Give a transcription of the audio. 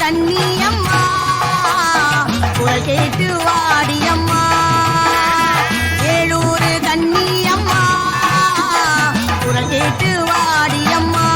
தண்ணி அம்மா கேட்டு வாடியம்மா